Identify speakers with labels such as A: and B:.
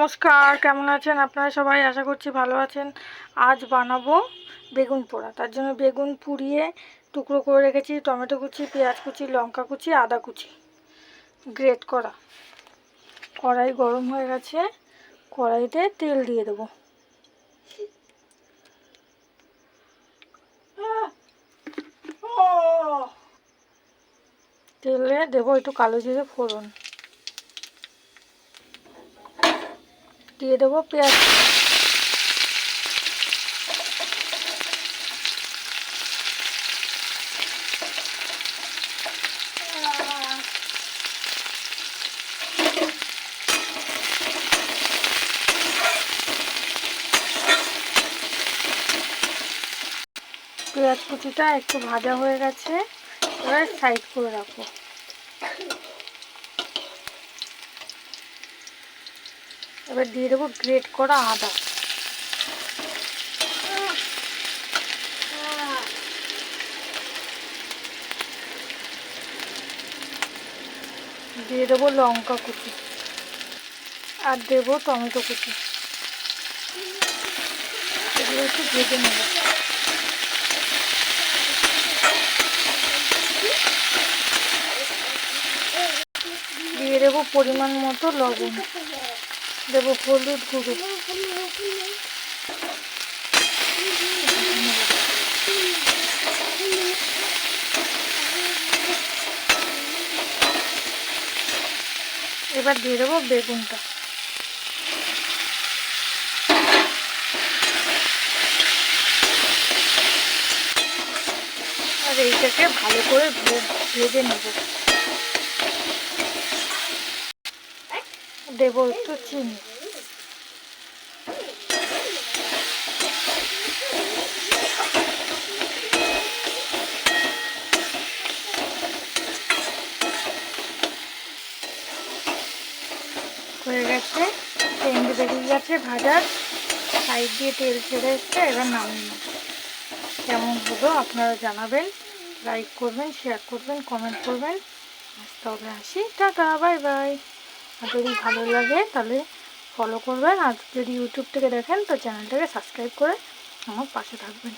A: নমস্কার, কেমন আছেন? আপনারা সবাই আশা করছি ভালো আছেন। আজ বানাবো বেগুন পোড়া। তার জন্য বেগুন পুড়িয়ে টুকরো করে রেখেছি, টমেটো কুচি, পেঁয়াজ কুচি, লঙ্কা কুচি, আদা কুচি। গ্রেট করা। কড়াই গরম হয়ে গেছে, কড়াইতে তেল দিয়ে দেবো। তেলে দেবো একটু কালো জিরে ফোড়ন। দিয়ে দেবো পেঁয়াজ। পেঁয়াজ কুচিটা একটু ভাজা হয়ে গেছে এবার সাইড করে রাখব। এবার দিয়ে দেবো গ্রেট করা আদা। দিয়ে দেবো লঙ্কা কুচি। আর দেবো টমেটো কুচি। এগুলো একটু ভেজে নেব। দিয়ে দেবো পরিমাণ মতো লবণ। দেবো হলুদ গুঁড়ো। এবার দিয়ে দেবো বেগুনটা। আর এইটাকে ভালো করে ভেজে নেব। দেবো একটু চিনি। হয়ে গেছে। তেল বেরিয়ে গেছে ভাজার। সাইড দিয়ে তেল ছেড়ে এসছে, এবার নামিয়ে কেমন হলো আপনারা জানাবেন। লাইক করবেন শেয়ার করবেন কমেন্ট করবেন। তবে আসি। টাটা বাই বাই আর যদি ভালো লাগে তাহলে ফলো করবেন আর যদি ইউটিউব থেকে দেখেন তো চ্যানেলটাকে সাবস্ক্রাইব করে আমার পাশে থাকবেন।